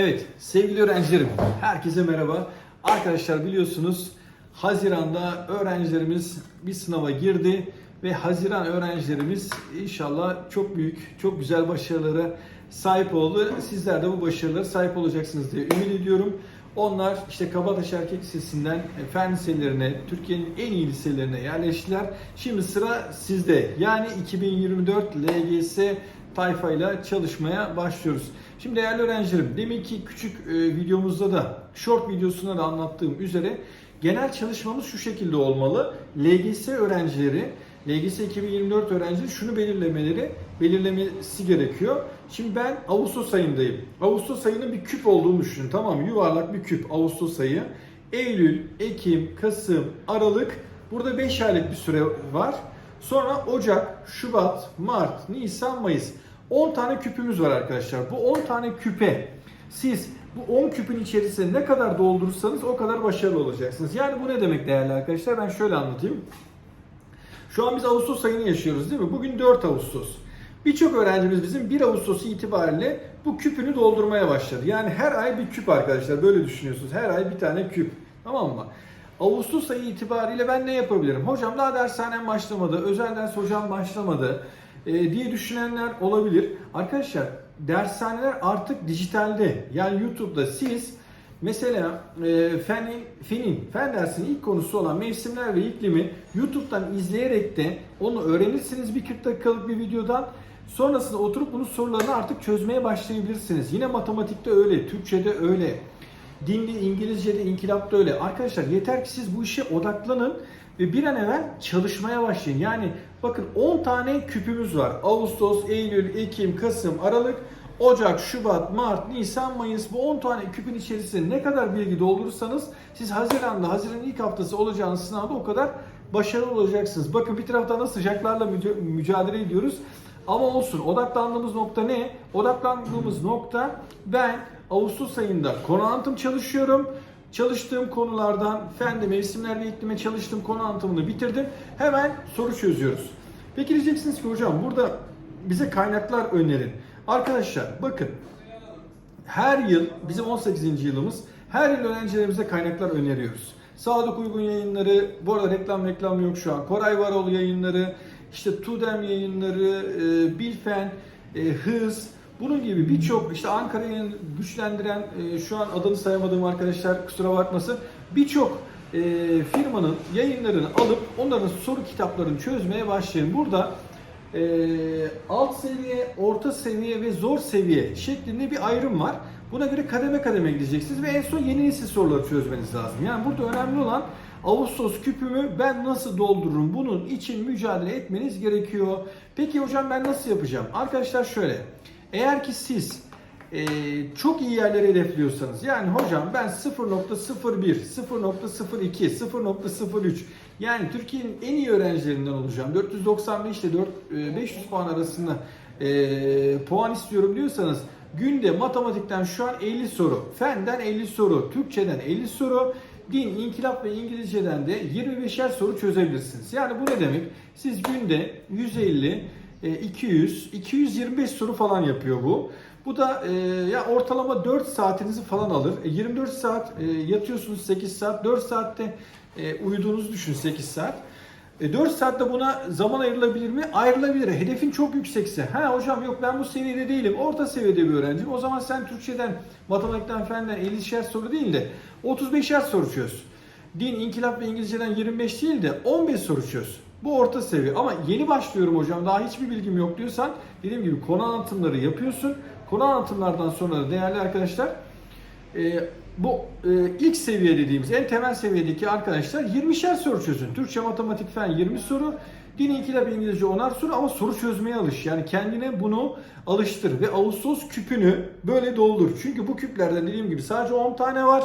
Evet sevgili öğrencilerim herkese merhaba. Arkadaşlar biliyorsunuz Haziran'da öğrencilerimiz bir sınava girdi ve Haziran öğrencilerimiz inşallah çok büyük, çok güzel başarılara sahip oldu. Sizler de bu başarılara sahip olacaksınız diye ümit ediyorum. Onlar işte Kabataş Erkek Lisesi'nden fen liselerine, Türkiye'nin en iyi liselerine yerleştiler. Şimdi sıra sizde. Yani 2024 LGS tayfayla çalışmaya başlıyoruz. Şimdi değerli öğrencilerim, deminki küçük e, videomuzda da, short videosunda da anlattığım üzere genel çalışmamız şu şekilde olmalı. LGS öğrencileri, LGS 2024 öğrencileri şunu belirlemeleri, belirlemesi gerekiyor. Şimdi ben Ağustos ayındayım. Ağustos ayının bir küp olduğunu düşünün. Tamam? Yuvarlak bir küp Ağustos ayı. Eylül, Ekim, Kasım, Aralık. Burada 5 aylık bir süre var. Sonra Ocak, Şubat, Mart, Nisan, Mayıs. 10 tane küpümüz var arkadaşlar. Bu 10 tane küpe siz bu 10 küpün içerisine ne kadar doldurursanız o kadar başarılı olacaksınız. Yani bu ne demek değerli arkadaşlar? Ben şöyle anlatayım. Şu an biz Ağustos ayını yaşıyoruz değil mi? Bugün 4 Ağustos. Birçok öğrencimiz bizim 1 Ağustos itibariyle bu küpünü doldurmaya başladı. Yani her ay bir küp arkadaşlar. Böyle düşünüyorsunuz. Her ay bir tane küp. Tamam mı? Ağustos ayı itibariyle ben ne yapabilirim? Hocam daha dershanem başlamadı, özel ders hocam başlamadı diye düşünenler olabilir. Arkadaşlar dershaneler artık dijitalde. Yani YouTube'da siz mesela e, fenin, fenin, fen dersinin ilk konusu olan mevsimler ve iklimi YouTube'dan izleyerek de onu öğrenirsiniz bir 40 dakikalık bir videodan. Sonrasında oturup bunun sorularını artık çözmeye başlayabilirsiniz. Yine matematikte öyle, Türkçe'de öyle. Dinde, İngilizce'de, inkılapta öyle. Arkadaşlar yeter ki siz bu işe odaklanın ve bir an evvel çalışmaya başlayın. Yani bakın 10 tane küpümüz var. Ağustos, Eylül, Ekim, Kasım, Aralık, Ocak, Şubat, Mart, Nisan, Mayıs bu 10 tane küpün içerisinde ne kadar bilgi doldurursanız siz Haziran'da, Haziran'ın ilk haftası olacağınız sınavda o kadar başarılı olacaksınız. Bakın bir taraftan da sıcaklarla müca- mücadele ediyoruz. Ama olsun odaklandığımız nokta ne? Odaklandığımız nokta ben Ağustos ayında konu çalışıyorum. Çalıştığım konulardan fende mevsimler ve iklime çalıştığım konu anlatımını bitirdim. Hemen soru çözüyoruz. Peki diyeceksiniz ki hocam burada bize kaynaklar önerin. Arkadaşlar bakın her yıl bizim 18. yılımız her yıl öğrencilerimize kaynaklar öneriyoruz. Sadık Uygun yayınları, bu arada reklam reklam yok şu an. Koray Varol yayınları, işte Tudem yayınları, e, Bilfen, e, Hız, bunun gibi birçok işte Ankara'yı güçlendiren e, şu an adını sayamadığım arkadaşlar kusura bakmasın birçok e, firmanın yayınlarını alıp onların soru kitaplarını çözmeye başlayın. Burada e, alt seviye, orta seviye ve zor seviye şeklinde bir ayrım var. Buna göre kademe kademe gideceksiniz ve en son yeni nesil soruları çözmeniz lazım. Yani burada önemli olan Ağustos küpümü ben nasıl doldururum? Bunun için mücadele etmeniz gerekiyor. Peki hocam ben nasıl yapacağım? Arkadaşlar şöyle. Eğer ki siz e, çok iyi yerlere hedefliyorsanız yani hocam ben 0.01, 0.02, 0.03 yani Türkiye'nin en iyi öğrencilerinden olacağım. 495 ile 4, e, 500 puan arasında e, puan istiyorum diyorsanız günde matematikten şu an 50 soru, fenden 50 soru, Türkçeden 50 soru, din, inkılap ve İngilizceden de 25'er soru çözebilirsiniz. Yani bu ne demek? Siz günde 150, e, 200, 225 soru falan yapıyor bu. Bu da e, ya ortalama 4 saatinizi falan alır. E, 24 saat e, yatıyorsunuz 8 saat, 4 saatte e, uyuduğunuzu düşün 8 saat. E, 4 saatte buna zaman ayrılabilir mi? Ayrılabilir. Hedefin çok yüksekse. Ha hocam yok ben bu seviyede değilim. Orta seviyede bir öğrenciyim. O zaman sen Türkçeden, matematikten, fenden 50'şer soru değil de 35'er soru çöz. Din, inkılap ve İngilizceden 25 değil de 15 soru çöz. Bu orta seviye. Ama yeni başlıyorum hocam daha hiçbir bilgim yok diyorsan dediğim gibi konu anlatımları yapıyorsun. Konu anlatımlardan sonra da değerli arkadaşlar e, bu e, ilk seviye dediğimiz en temel seviyedeki arkadaşlar 20'şer soru çözün. Türkçe, matematik, fen 20 soru. Din, inkılap, İngilizce 10'ar soru ama soru çözmeye alış. Yani kendine bunu alıştır ve Ağustos küpünü böyle doldur. Çünkü bu küplerden dediğim gibi sadece 10 tane var.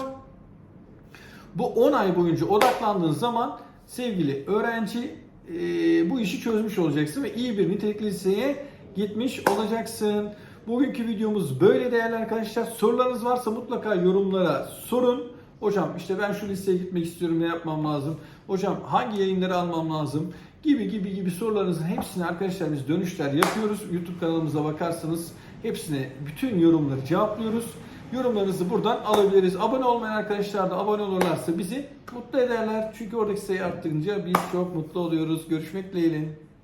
Bu 10 ay boyunca odaklandığın zaman sevgili öğrenci e, bu işi çözmüş olacaksın ve iyi bir nitelikli liseye gitmiş olacaksın. Bugünkü videomuz böyle değerli arkadaşlar. Sorularınız varsa mutlaka yorumlara sorun. Hocam işte ben şu liseye gitmek istiyorum ne yapmam lazım? Hocam hangi yayınları almam lazım? Gibi gibi gibi sorularınızın hepsini arkadaşlar biz dönüşler yapıyoruz. YouTube kanalımıza bakarsanız hepsine bütün yorumları cevaplıyoruz. Yorumlarınızı buradan alabiliriz. Abone olmayan arkadaşlar da abone olurlarsa bizi mutlu ederler. Çünkü oradaki sayı arttırınca biz çok mutlu oluyoruz. Görüşmek dileğiyle.